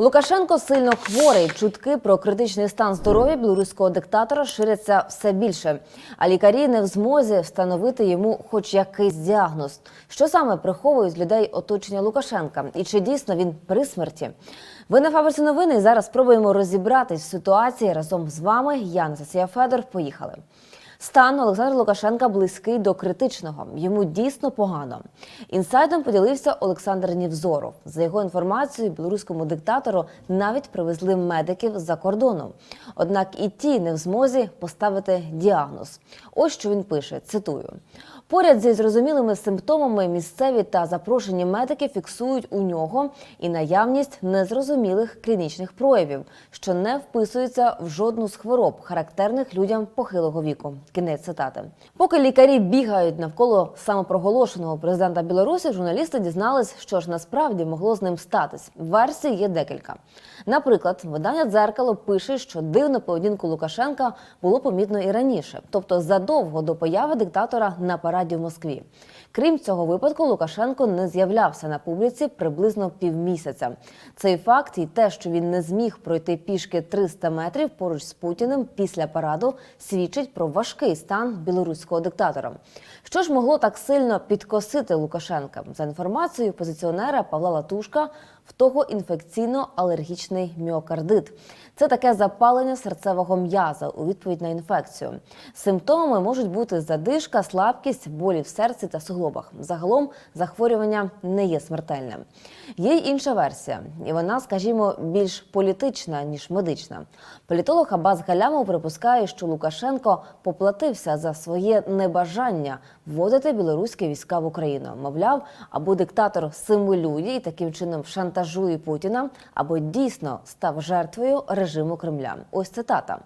Лукашенко сильно хворий. Чутки про критичний стан здоров'я білоруського диктатора ширяться все більше. А лікарі не в змозі встановити йому хоч якийсь діагноз. Що саме приховують людей оточення Лукашенка? І чи дійсно він при смерті? Ви на фабриці новини зараз спробуємо розібратись в ситуації разом з вами. Я Анастасія Федор. Поїхали. Стан Олександра Лукашенка близький до критичного. Йому дійсно погано. Інсайдом поділився Олександр Нівзоров. За його інформацією, білоруському диктатору навіть привезли медиків з-за кордону. Однак і ті не в змозі поставити діагноз. Ось що він пише: цитую. Поряд зі зрозумілими симптомами місцеві та запрошені медики фіксують у нього і наявність незрозумілих клінічних проявів, що не вписуються в жодну з хвороб, характерних людям похилого віку. Кінець цитати. Поки лікарі бігають навколо самопроголошеного президента Білорусі, журналісти дізнались, що ж насправді могло з ним статись. Версій є декілька. Наприклад, видання дзеркало пише, що дивну поведінку Лукашенка було помітно і раніше, тобто задовго до появи диктатора на параді в Москві. Крім цього випадку, Лукашенко не з'являвся на публіці приблизно півмісяця. Цей факт і те, що він не зміг пройти пішки 300 метрів поруч з Путіним після параду, свідчить про важкий стан білоруського диктатора. Що ж могло так сильно підкосити Лукашенка? За інформацією позиціонера Павла Латушка, в того інфекційно-алергічний міокардит. Це таке запалення серцевого м'яза у відповідь на інфекцію. Симптомами можуть бути задишка, слабкість, болі в серці та суглобах. Загалом захворювання не є смертельним. Є й інша версія, і вона, скажімо, більш політична ніж медична. Політолог Абаз Галямов припускає, що Лукашенко поплатився за своє небажання вводити білоруські війська в Україну. Мовляв, або диктатор симулює і таким чином шантажує Путіна, або дійсно став жертвою режиму Кремля. Ось цитата.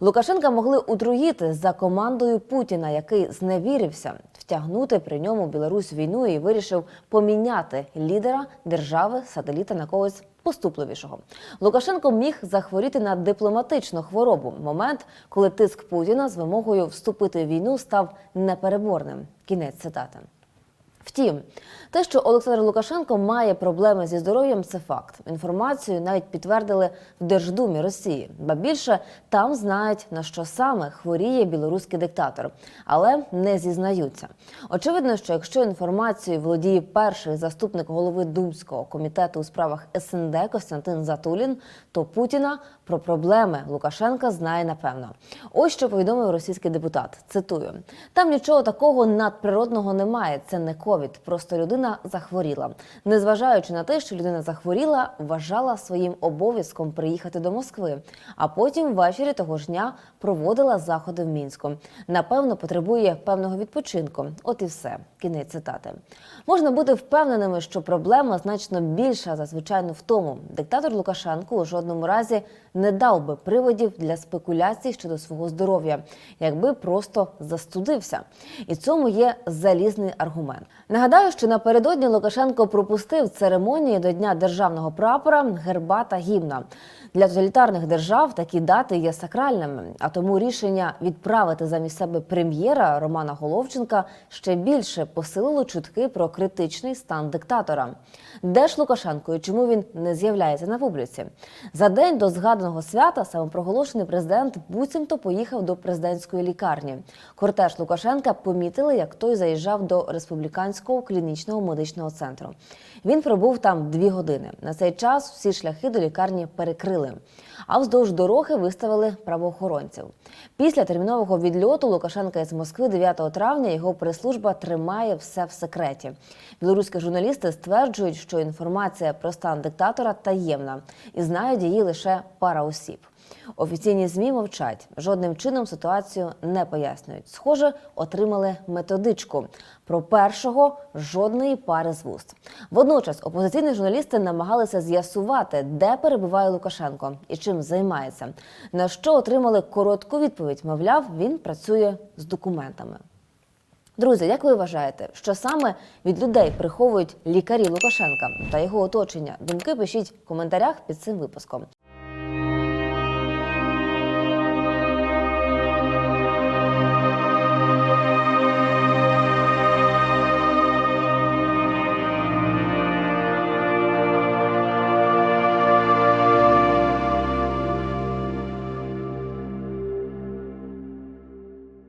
Лукашенка могли утруїти за командою Путіна, який зневірився, втягнути при ньому Білорусь війну і вирішив поміняти лідера держави сателіта на когось поступливішого. Лукашенко міг захворіти на дипломатичну хворобу. Момент, коли тиск Путіна з вимогою вступити в війну став непереборним. Кінець цитати. Втім, те, що Олександр Лукашенко має проблеми зі здоров'ям, це факт. Інформацію навіть підтвердили в Держдумі Росії, ба більше там знають на що саме хворіє білоруський диктатор, але не зізнаються. Очевидно, що якщо інформацією володіє перший заступник голови Думського комітету у справах СНД Костянтин Затулін, то Путіна про проблеми Лукашенка знає напевно. Ось що повідомив російський депутат. Цитую: там нічого такого надприродного немає. Це не ковід, просто людина захворіла. Незважаючи на те, що людина захворіла, вважала своїм обов'язком приїхати до Москви, а потім ввечері того ж дня проводила заходи в мінську. Напевно, потребує певного відпочинку. От і все. Кінець цитати. Можна бути впевненими, що проблема значно більша за звичайну втому. Диктатор Лукашенко у жодному разі не дав би приводів для спекуляцій щодо свого здоров'я, якби просто застудився. І цьому є залізний аргумент. Нагадаю, що напередодні Лукашенко пропустив церемонії до Дня державного прапора, герба та гімна. Для тоталітарних держав такі дати є сакральними. А тому рішення відправити замість себе прем'єра Романа Головченка ще більше посилило чутки про критичний стан диктатора. Де ж Лукашенко і чому він не з'являється на публіці? За день до згаданого свята самопроголошений президент буцімто поїхав до президентської лікарні. Кортеж Лукашенка помітили, як той заїжджав до республіканського клінічного медичного центру. Він пробув там дві години. На цей час всі шляхи до лікарні перекрили. А вздовж дороги виставили правоохоронців. Після термінового відльоту Лукашенка із Москви 9 травня його прес-служба тримає все в секреті. Білоруські журналісти стверджують, що інформація про стан диктатора таємна і знають її лише пара осіб. Офіційні змі мовчать, жодним чином ситуацію не пояснюють. Схоже, отримали методичку. Про першого жодної пари з вуст. Водночас опозиційні журналісти намагалися з'ясувати, де перебуває Лукашенко і чим займається. На що отримали коротку відповідь. Мовляв, він працює з документами. Друзі, як ви вважаєте, що саме від людей приховують лікарі Лукашенка та його оточення? Думки пишіть в коментарях під цим випуском.